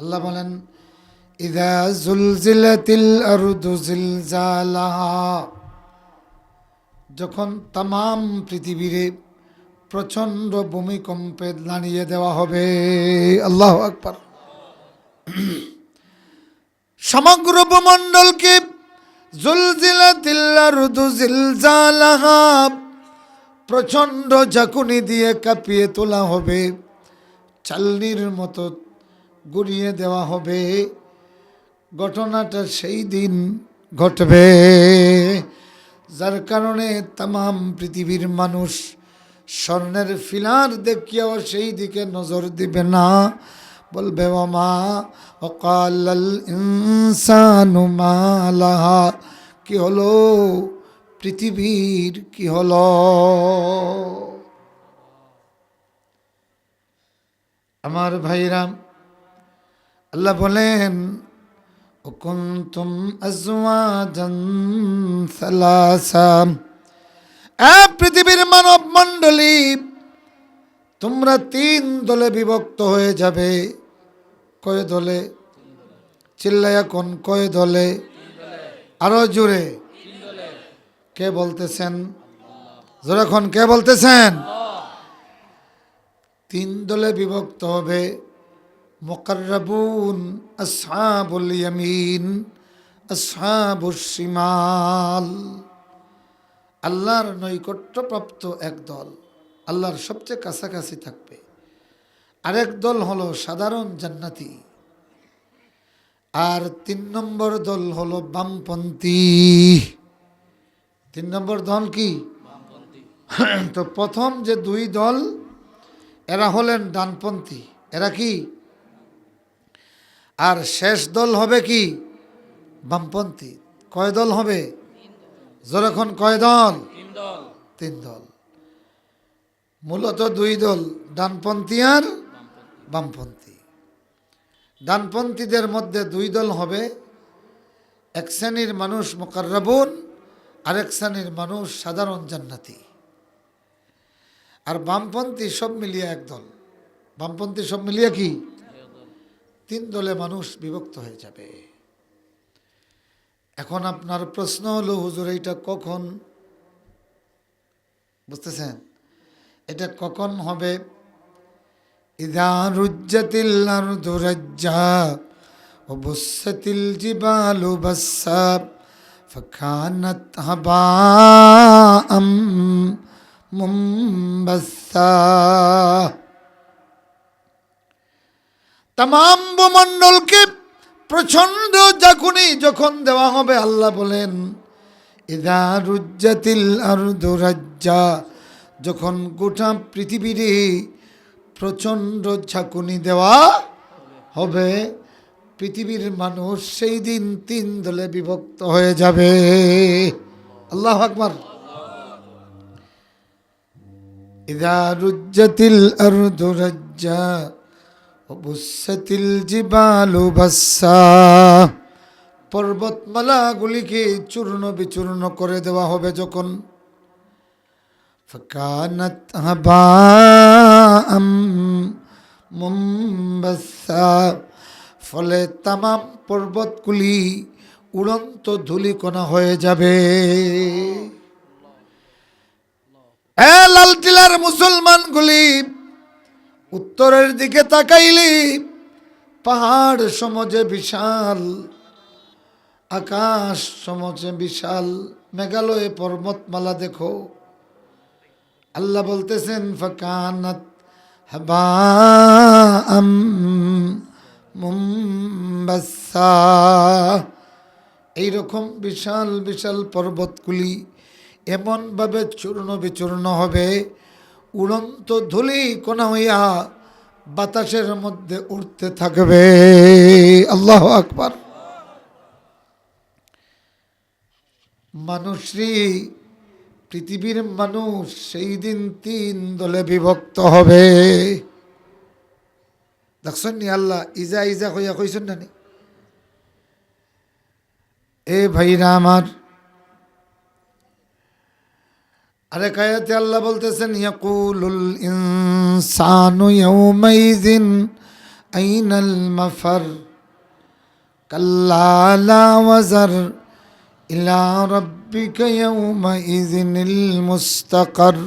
আল্লাহ বলেন, ইদা জুলজিলাতিল যখন তাম পৃথিবীরে প্রচণ্ড ভূমিকম্পে দাঁড়িয়ে দেওয়া হবে, আল্লাহ আকবার। সমগ্র ভূমণ্ডলকে প্রচণ্ড ঝাঁকুনি দিয়ে কাঁপিয়ে তোলা হবে। চালনির মতো গুড়িয়ে দেওয়া হবে। ঘটনাটা সেই দিন ঘটবে। যার কারণে তাম পৃথিবীর মানুষ স্বর্ণের ফিলার দেখিয়াও সেই দিকে নজর দিবে না। বলবে মা অকাল ইনসানু মালাহা। কি হলো? পৃথিবীর কি হলো? আমার ভাইরাম আল্লাহ বলেন পৃথিবীর মানব মণ্ডলী, তোমরা তিন দলে বিভক্ত হয়ে যাবে। কয় দলে? চিল্লায়া কোন? কয় দলে? আরও জোরে। কে বলতেছেন? জোরাখন কে বলতেছেন? তিন দলে বিভক্ত হবে। মোকাররাবুন আসহাবুল ইয়ামিন আসহাবুস শিমাল। আল্লাহর নৈকট্যপ্রাপ্ত এক দল, আল্লাহর সবচেয়ে কাছাকাছি থাকবে। আরেক দল হলো সাধারণ জান্নাতি। আর তিন নম্বর দল হলো বামপন্থী। তিন নম্বর দল কি? তো প্রথম যে দুই দল, এরা হলেন ডানপন্থী। এরা কি? আর শেষ দল হবে কি? বামপন্থী। কয় দল হবে? যখন কয় দল? তিন দল। মূলত দুই দল, ডানপন্থী আর বামপন্থী। ডানপন্থীদের মধ্যে দুই দল হবে। এক শ্রেণির মানুষ মোকাররাবুন এক শ্রেণির মানুষ সাধারণ জান্নাতি। আর বামপন্থী সব মিলিয়ে এক দল। বামপন্থী সব মিলিয়ে কি? তিন দলে মানুষ বিভক্ত হয়ে যাবে। এখন আপনার প্রশ্ন হলো, হুজুর, এইটা কখন? বুঝতেছেন? এটা কখন হবে? ইদা রুজ্জাতিল আরদু রাজ্জা ওবুসাতিল জিবালু বাসসা ফাকানাত হাবাম মুমবাসসা। তাম ভূমণ্ডলকে প্রচণ্ড জাকুনি যখন দেওয়া হবে, আল্লাহ বলেন, ইদা রুজ্জাতিল আরদু রাজ্জা যখন গোটা পৃথিবীরে প্রচণ্ড ঝাঁকুনি দেওয়া হবে, পৃথিবীর মানুষ সেই দিন তিন দলে বিভক্ত হয়ে যাবে। আল্লাহ আকবার। ইদা রুজ্জাতিল আরদু রাজ্জা অবুসাতিল জিবালু বাসা পর্বতমালাগুলিকে চূর্ণ বিচূর্ণ করে দেওয়া হবে যখন فكانت هباء منبثا ফলে তামাম পর্বতগুলি উড়ন্ত ধুলিকণা হয়ে যাবে এ লালটিলার মুসলমানগুলি উত্তরের দিকে তাকাইলি, পাহাড় সমজে বিশাল, আকাশ সমজে বিশাল, মেঘালয়ে পর্বতমালা দেখো। আল্লাহ বলতেছেন, ফকানাত হাবাআম মুম্বাসা এইরকম বিশাল বিশাল পর্বতগুলি এমনভাবে চূর্ণ বিচূর্ণ হবে উড়ন্ত ধুলি কোনা হইয়া বাতাসের মধ্যে উঠতে থাকবে। আল্লাহ আকবার। মানুষই, পৃথিবীর মানুষ সেই দিন তিন দলে বিভক্ত হবে। দেখছেন নি আল্লাহ? ইজা ইজা হইয়া কইছেন না? এ ভাইরা আমার আরেক আয়াতে আল্লাহ বলতেছেন ইয়াকুলুল ইনসানু ইয়াউমাইযিন أين المفر كلا لا وزر إلى ربك يومئذ المستقر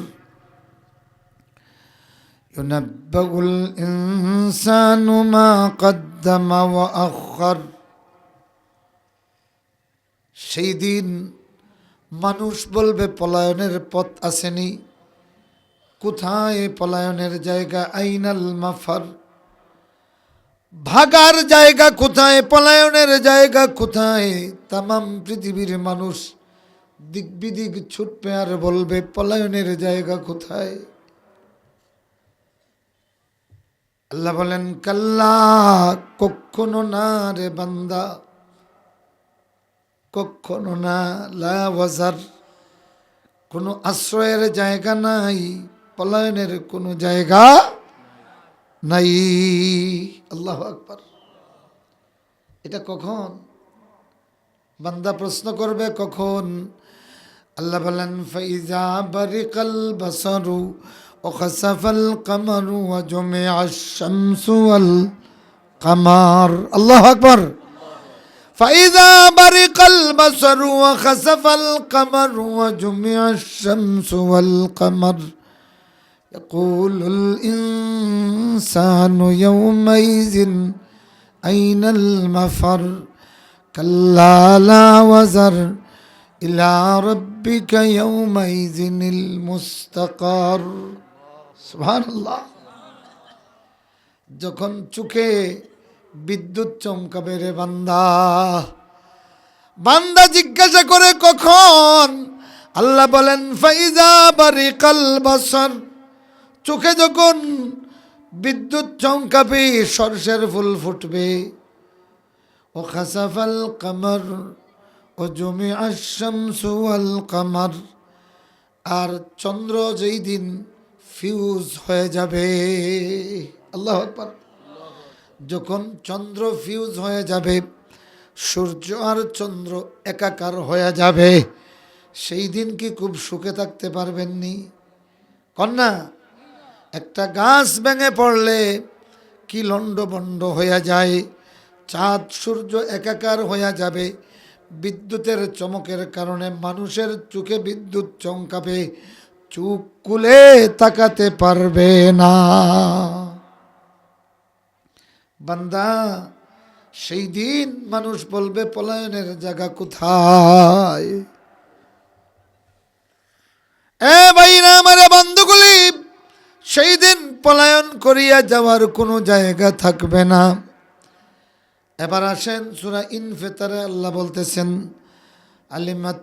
ينبأ الإنسان ما قدم وأخر সেই দিন মানুষ বলবে, পলায়নের পথ আসেনি। কোথায় পলায়নের জায়গা? আইনাল মাফার। ভাগার জায়গা কোথায়? পলায়নের জায়গা কোথায়? তামাম পৃথিবীর মানুষ দিক বিদিক ছুটবে আর বলবে, পলায়নের জায়গা কোথায়? আল্লাহ বলেন, কাল্লা কখনো না রে বান্দা। কখনো না লা ওয়াজার কোনো আশ্রয়ের জায়গা নাই পলায়নের কোনো জায়গা নাই আল্লাহ আকবার এটা কখন বান্দা প্রশ্ন করবে কখন আল্লাহ বলেন ফাইজা বারিকাল বাসারু وخسف القمر وجمع الشمس والقمر الله أكبر فإذا برق البصر وخسف القمر وجمع الشمس والقمر يقول الإنسان يومئذ أين المفر كلا لا وزر إلى ربك يومئذ المستقر سبحان الله যখন চোখে বিদ্যুৎ চমকাবে রে বান্দা। বান্দা জিজ্ঞাসা করে কখন? আল্লাহ বলেন, ফাইজা বারিকাল বসর। চোখে যখন বিদ্যুৎ চমকাবে, সরষের ফুল ফুটবে। ও খাসাফাল কামর, ও জমি আশামসুয়াল কামার। আর চন্দ্র যেই দিন ফিউজ হয়ে যাবে। আল্লাহ আকবার। যখন চন্দ্র ফিউজ হয়ে যাবে, সূর্য আর চন্দ্র একাকার হয়ে যাবে, সেই দিন কি খুব সুখে থাকতে পারবেননি? কন্যা, একটা গাছ ভেঙে পড়লে কি লণ্ডবণ্ড হয়ে যায়? চাঁদ সূর্য একাকার হয়ে যাবে, বিদ্যুতের চমকের কারণে মানুষের চোখে বিদ্যুৎ চমকাবে চুপ কুলে তাকাতে পারবে না। বান্দা, সেই দিন মানুষ বলবে, পলায়নের জায়গা কোথায়? এ বন্ধুগুলি, সেই দিন পলায়ন করিয়া যাওয়ার কোনো জায়গা থাকবে না। এবার আসেন সুরা ইনফেতারে আল্লাহ বলতেছেন, আলিমাত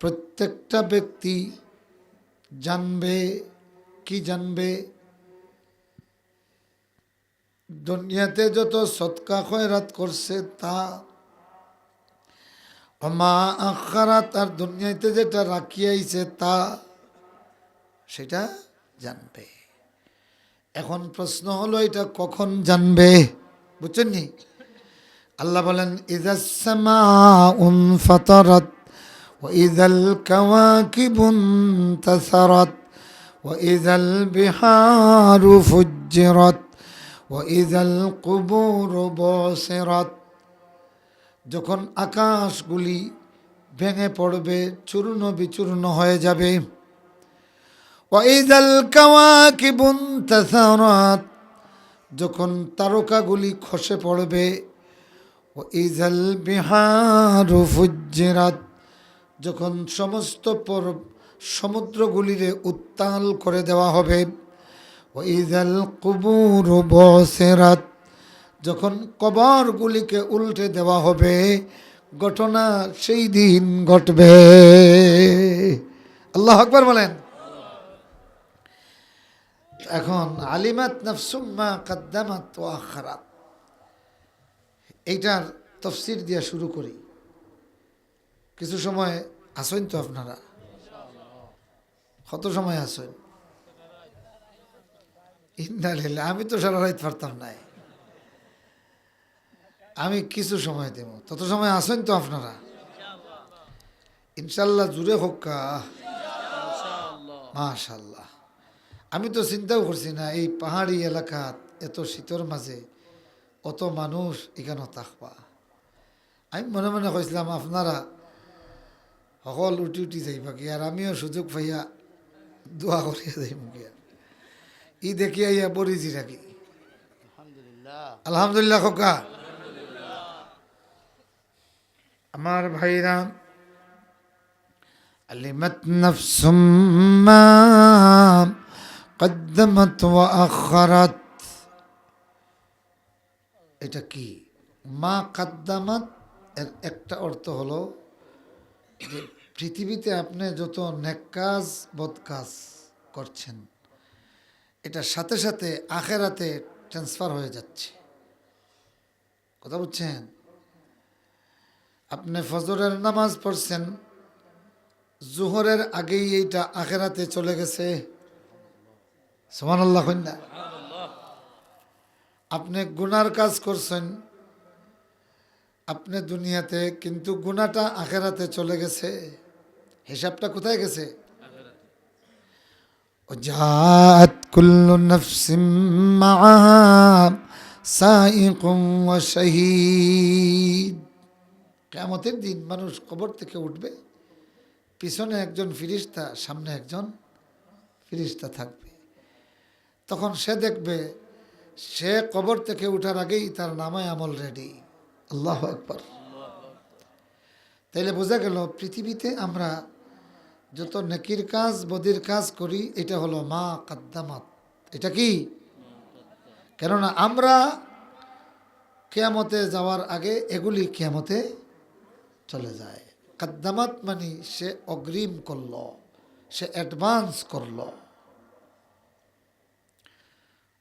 প্রত্যেকটা ব্যক্তি জানবে, কি জানবে? দুনিয়াতে যত সৎকা খয়রাত করছে তা মা আখারাত আর দুনিয়াতে যেটা রাখিয়াইছে তা সেটা জানবে। এখন প্রশ্ন হলো, এটা কখন জানবে? বুঝছেন নি? আল্লাহ বলেন ইজাসমা উন ফতরত। وإذا الكواكب انتثرت وإذا البحار فجرت وإذا القبور بعثرت যখন আকাশগুলি ভেঙে পড়বে চূর্ণ বিচূর্ণ হয়ে যাবে ওয়াইদাল কাওয়াকিবুন তাসারাত যখন তারকাগুলি খসে পড়বে ওয়াইজাল বিহারু ফুজ্জিরাত যখন সমস্ত পর সমুদ্রগুলিরে উত্তাল করে দেওয়া হবে, ওইজাল কুবুর বসেরাত, যখন কবরগুলিকে উল্টে দেওয়া হবে, ঘটনা সেই দিন ঘটবে। আল্লাহ আকবর বলেন। এখন, আলিমাত নফসুম্মা কাদ্দামাত ও এইটার তফসির দিয়া শুরু করি। কিছু সময় আসেন তো আপনারা? কত সময় আসেন ইন্দালিল্লা আমি তো সারা রাত পারতাম নাই। আমি কিছু সময় দেব। তত সময় আসেন তো আপনারা? ইনশাল্লাহ জুড়ে হোক কা। মাশাল্লাহ আমি তো চিন্তাও করছি না, এই পাহাড়ি এলাকাত এত শীতর মাঝে অত মানুষ এখানে থাকবা। আমি মনে মনে কইছিলাম, আপনারা সকল উঠি উঠি যাইবা কি আর আমিও সুযোগ পাইয়া দোয়া করিয়া যাইব গিয়া ই দেখিয়া ইয়া পরিছি রাখি আলহামদুলিল্লাহ আলহামদুলিল্লাহ খোকা আমার ভাইরা علمت نفس ما قدمت وأخرت এটা কি মা কাদ্দামাত এর একটা অর্থ হলো পৃথিবীতে আপনি যত নেক কাজ বদ কাজ করছেন, এটার সাথে সাথে আখেরাতে ট্রান্সফার হয়ে যাচ্ছে। কথা বুঝছেন? আপনি ফজরের নামাজ পড়ছেন, জোহরের আগেই এইটা আখেরাতে চলে গেছে। সমান আল্লাহ কন্যা আপনি গুনার কাজ করছেন আপনি দুনিয়াতে কিন্তু গুনাটা আখেরাতে চলে গেছে হিসাবটা কোথায় গেছে وجاءت كل نفس معها سائق وشهيد কেমতের দিন মানুষ কবর থেকে উঠবে পিছনে একজন ফিরিস্তা সামনে একজন ফিরিস্তা থাকবে তখন সে দেখবে সে কবর থেকে উঠার আগেই তার নামায় আমল রেডি আল্লাহ একবার তাইলে বোঝা গেল, পৃথিবীতে আমরা যত নেকির কাজ, বদির কাজ করি, এটা হলো মা কাদ্দামাত। এটা কি? কেননা আমরা কেয়ামতে যাওয়ার আগে এগুলি কেয়ামতে চলে যায়। কাদ্দামাত মানে সে অগ্রিম করল, সে অ্যাডভান্স করল।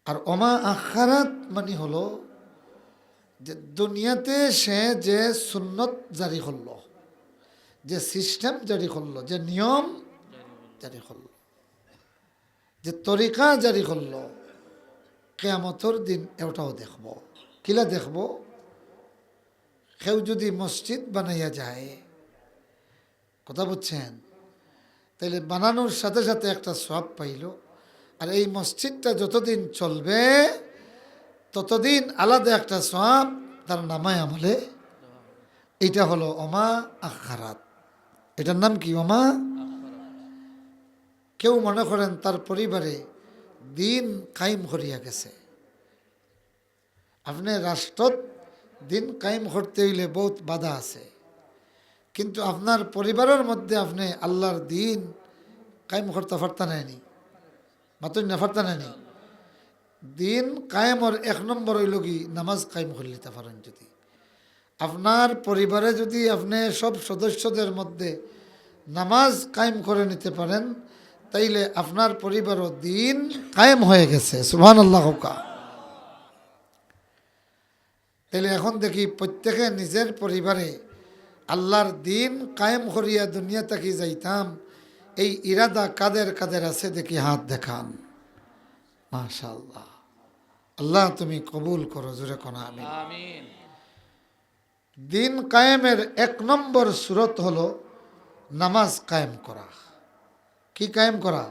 আর অমা আখারাত মানে হলো যে দুনিয়াতে সে যে সুন্নত জারি করল, যে সিস্টেম জারি করল, যে নিয়ম জারি করল, যে তরিকা জারি করল, কেয়ামতর দিন এটাও দেখব। কিলা দেখব? কেউ যদি মসজিদ বানাইয়া যায়, কথা বুঝছেন তাইলে বানানোর সাথে সাথে একটা সব পাইল। আর এই মসজিদটা যতদিন চলবে ততদিন আলাদা একটা সব তার নামায় আমলে। এটা হলো অমা আখারাত। এটার নাম কি অমা কেউ মনে করেন তার পরিবারে দিন কায়েম করিয়া গেছে। আপনি রাষ্ট্রত দিন কায়েম করতে হইলে বহুত বাধা আছে। কিন্তু আপনার পরিবারের মধ্যে আপনি আল্লাহর দিন কায়েম করতে পারতা নেয়নি মাতুন না পারতা নেয়নি। দিন কায়েমর এক নম্বর হইল কি? নামাজ কায়েম করে নিতে পারেন যদি। আপনার পরিবারে যদি আপনি সব সদস্যদের মধ্যে নামাজ কায়েম করে নিতে পারেন, তাইলে আপনার পরিবারও দিন কায়েম হয়ে গেছে। সুহান আল্লাহ কা তাইলে এখন দেখি প্রত্যেকে নিজের পরিবারে আল্লাহর দিন কায়েম করিয়া দুনিয়া থাকি যাইতাম, এই ইরাদা কাদের কাদের আছে দেখি হাত দেখান। মাশাল্লাহ আল্লাহ তুমি কবুল করো জোরে কোনা আমি দিন কায়েমের এক নম্বর সুরত হলো নামাজ কায়েম করা। কি কায়েম করা?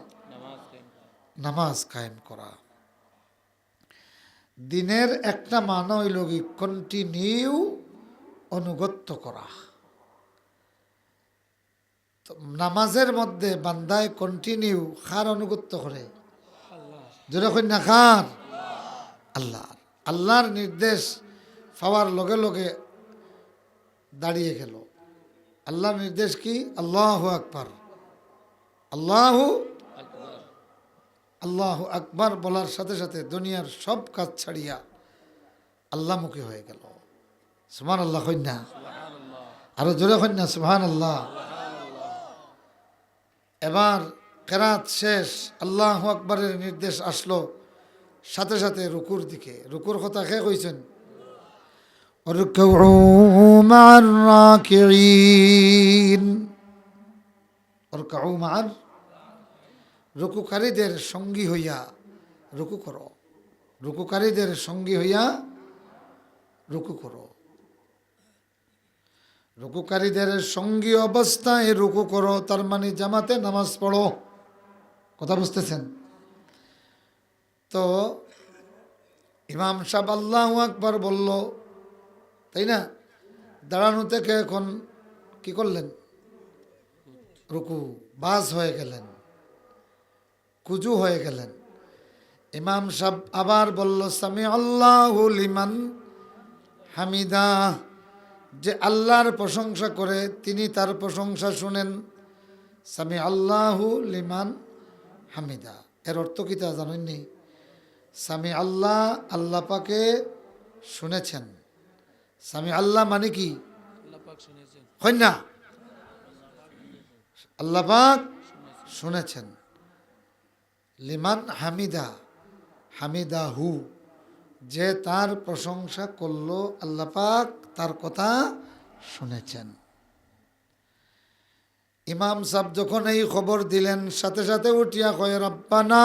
নামাজ কায়েম করা। দিনের একটা মান হইল কি কন্টিনিউ অনুগত্য করা। তো নামাজের মধ্যে বান্দায় কন্টিনিউ খার অনুগত্য করে? যেরকম না খান আল্লাহ। আল্লাহর নির্দেশ পাওয়ার লগে লগে দাঁড়িয়ে গেল। আল্লাহর নির্দেশ কি? আল্লাহ আকবার। আল্লাহ আল্লাহ আকবার বলার সাথে সাথে দুনিয়ার সব কাজ ছাড়িয়া আল্লাহমুখী হয়ে গেল। সুমান আল্লাহ কন্যা আরও জোরে কন্যা সুহান আল্লাহ এবার কেরাত শেষ, আল্লাহ আকবরের নির্দেশ আসলো। সাথে সাথে রুকুর দিকে, রুকুর কথা কে কইছেন? মার রুকুকারীদের সঙ্গী হইয়া রুকু করো। রুকুকারীদের সঙ্গী হইয়া রুকু করো। রুকুকারীদের সঙ্গী অবস্থায় রুকু করো, তার মানে জামাতে নামাজ পড়ো। কথা বুঝতেছেন? তো ইমাম সাহেব আল্লাহ আকবার বলল, তাই না? দাঁড়ানো থেকে এখন কি করলেন? রুকু, বাস হয়ে গেলেন, কুজু হয়ে গেলেন। ইমাম সাহেব আবার বলল সামি আল্লাহ লিমান হামিদা, যে আল্লাহর প্রশংসা করে তিনি তার প্রশংসা শুনেন। সামি আল্লাহু লিমান হামিদা, এর অর্থ কি তা জানেননি? সামি আল্লাহ আল্লাহ পাকে শুনেছেন। সামি আল্লাহ মানে কি? না আল্লাহ পাক শুনেছেন। লিমান হামিদা হামিদা হু যে তার প্রশংসা করল আল্লাহ পাক তার কথা শুনেছেন। ইমাম সাহেব যখন এই খবর দিলেন সাথে সাথে উঠিয়া কয় রব্বানা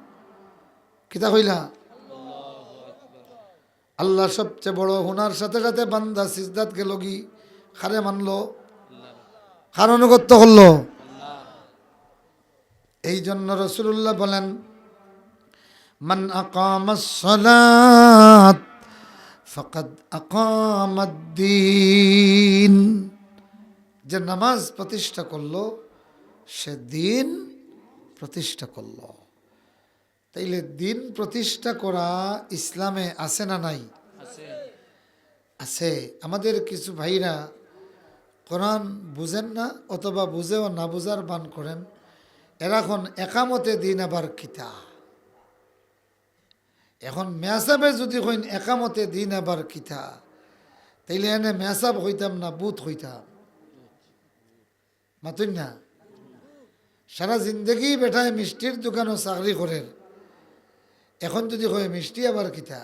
কিতা কইলা? আল্লাহ সবচেয়ে বড় হুনার সাথে সাথে বান্দা সিজদাত গেল কি খারে মানলো। কার অনুগত্য করল। এই জন্য রসুল্লাহ বলেন, মান আকামাস ফকদ আকামাদ্দিন যে নামাজ প্রতিষ্ঠা করল, সে দিন প্রতিষ্ঠা করল। তাইলে দিন প্রতিষ্ঠা করা ইসলামে আছে না নাই? আছে। আমাদের কিছু ভাইরা কোরআন বুঝেন না অথবা বুঝেও না বুঝার বান করেন। এরা এখন একামতে দিন আবার কিতা? এখন মেসাবে যদি হইন একামতে দিন আবার কিতা? তাইলে এনে মেসাব হইতাম না বুথ হইতাম। মাতুন না? সারা জিন্দগি বেঠায় মিষ্টির দোকানও চাকরি করেন। এখন যদি হয় মিষ্টি আবার কিতা?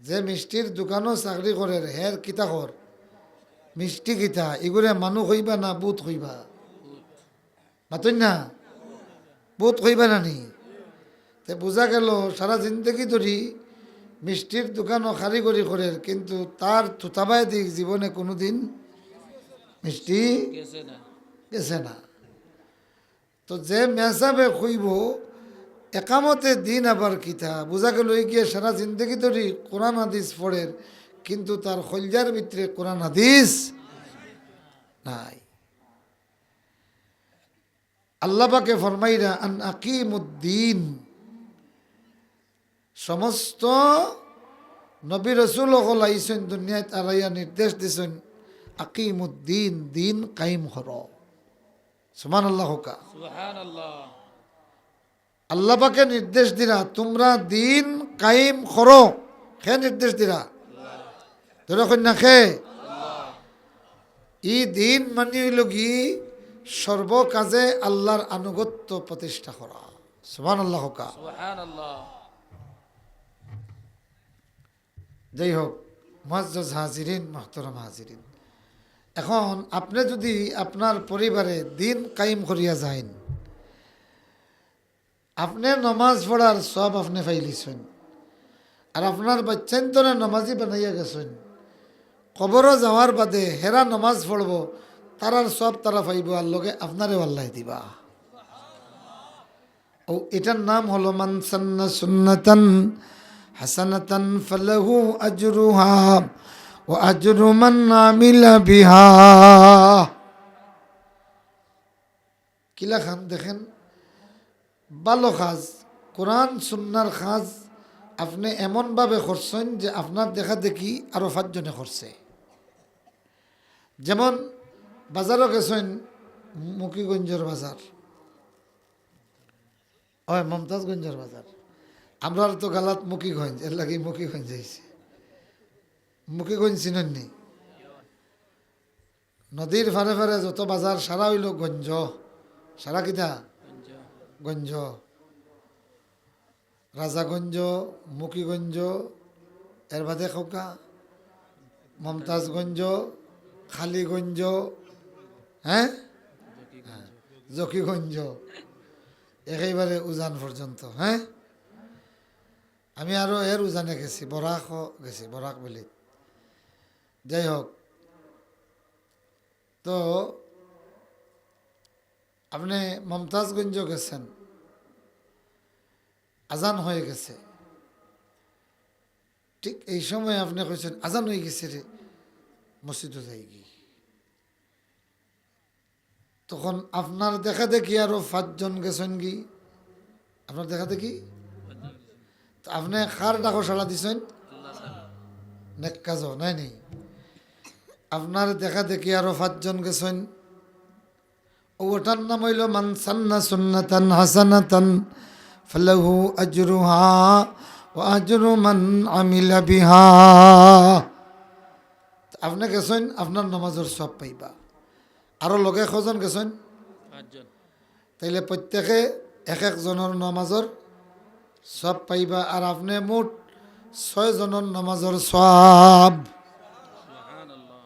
যে মিষ্টির দোকানও চাকরি করে হের কিতা কর মিষ্টি কিতা এগুলো মানুষ হইবা না বুথ হইবা? মাতই না? বুথ হইবা না নি? তে বোঝা গেল সারা জিন্দগি ধরি মিষ্টির দোকানও কারিগরি করে কিন্তু তার থুতাবায় দিক জীবনে কোনোদিন মিষ্টি গেছে না। গেছে না। তো যে মেসাবে খুইব একামতে দিন আবার কিতা? বোঝা গেল গিয়ে সারা জিন্দগি ধরি কোরআন হাদিস পড়ের কিন্তু তার খলজার ভিতরে কোরআন হাদিস নাই। আল্লাপাকে ফরমাইরা, আন আকিমুদ্দিন সমস্ত নবী রসুল হল আইসেন দুনিয়ায় তারাইয়া নির্দেশ দিছেন, আকিমুদ্দিন, দিন কাইম হর। সমান আল্লাহ হোকা সুবহানাল্লাহ আল্লাহ পাকে নির্দেশ দিরা তোমরা দিন কাইম করো। খে নির্দেশ দিরা? ধরে কন্যা খে ই দিন মানি হইল কি? সর্বকাজে আল্লাহর আনুগত্য প্রতিষ্ঠা করা। সুমান আল্লাহ যাই হোক মহাজ হাজিরিন মাহতরম হাজিরিন। এখন আপনি যদি আপনার পরিবারে দিন কাইম করিয়া যাইন আপনি নমাজ পড়ার সব আপনি ফাইলিছেন। আর আপনার বাচ্চান তোরা নমাজি বানাইয়া গেছেন। কবরও যাওয়ার বাদে হেরা নমাজ পড়ব তারার সব তারা পাইব আর লগে আপনারে আল্লাহ দিবা। ও, এটার নাম হলো মানসান্না সুন্নাতান হাসানাতান ফালাহু আজরুহা ও আজরু মান আমিলা বিহা। কিলা খান, দেখেন। ভালো খাজ, কোরআন, সুন্নার খাজ আপনি এমনভাবে করছেন যে আপনার দেখা দেখি আরও পাঁচজনে করছে। যেমন বাজারও গেছেন মুকিগঞ্জের বাজার। হয় মমতাজগঞ্জের বাজার। আমরা তো গালাত মুকিগঞ্জ, এর লাগে মুকিগঞ্জ যাইছে মুকিগঞ্জ চিনেননি নদীর ফারে ফারে যত বাজার, সারা হইল গঞ্জ। সারা কিতা? গঞ্জ, রাজাগঞ্জ, মুকিগঞ্জ এর বাদে খোকা, মমতাজগঞ্জ, খালিগঞ্জ হ্যাঁ? জকিগঞ্জ। একেবারে উজান পর্যন্ত হ্যাঁ? আমি আরও এর উজানে গেছি বরাক গেছি, বরাক বেলি। যাই হোক, তো, আপনি মমতাজগঞ্জ গেছেন? আজান হয়ে গেছে। ঠিক এই সময় আপনি কইছেন, আজান হয়ে গেছে রে, মসজিদে যাই কি তখন আপনার দেখা দেখি আরও পাঁচজন গেছেন কি আপনার দেখা দেখি? আপনি কার ডাকো সাড়া দিছেন? নেকাজ নাই নেই। আপনার দেখা দেখি আরও পাঁচজন গেছেন। ওটার নাম হইল মান সান্না সুন্নাতান হাসানাতান ফালাহু আজরুহা ও আজরু মান আমিলা বিহা আপনি গেছেন আপনার নমাজের সব পাইবা। আরো লগে কজন গেছেন? পাঁচজন। তাইলে প্রত্যেকে এক একজনের নমাজর সব পাইবা আর আপনি মোট ছয় জনের নমাজর সব। সুবহান আল্লাহ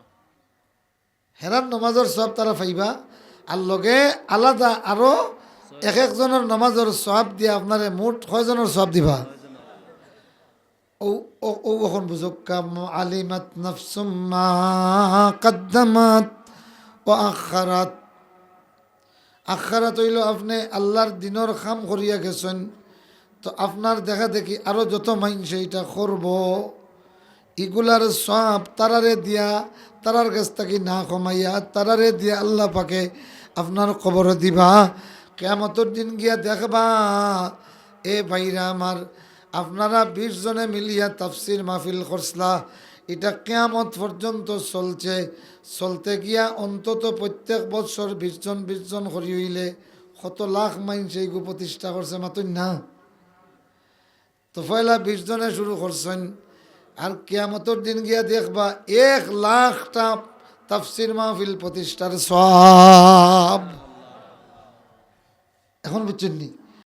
হেরার নমাজর সব তারা পাইবা। আর লগে আলাদা আরো এক একজনের নমাজর সব দিয়ে আপনারে মোট কয়জনের সব দিবা? ও ও এখন বুঝক কাম আলিমাত নফসুম্মা কদ্দামাত ও আখারাত। আখারাত হইল আপনি আল্লাহর দিনর খাম করিয়া গেছেন, তো আপনার দেখা দেখি আরও যত মাইন সেইটা করব। ইগুলার সব তারারে দিয়া, তারার কাছ থেকে না কমাইয়া তারারে দিয়া আল্লাহ পাকে আপনার কবর দিবা। কেমতর দিন গিয়া দেখবা, এ ভাইরা আমার, আপনারা বিশ জনে মিলিয়া তাফসির মাহফিল করসলা এটা কেয়ামত পর্যন্ত চলছে। চলতে গিয়া অন্তত প্রত্যেক বছর বিশজন বিশজন করি হইলে কত লাখ মাইন সেইগু প্রতিষ্ঠা করছে মাতুন না? তো পয়লা বিশ জনে শুরু করছেন। আর কিয়ামতর দিন গিয়া দেখবা, এক লাখটা তাফসির মাহফিল প্রতিষ্ঠার সব। এখন বুঝছেন নি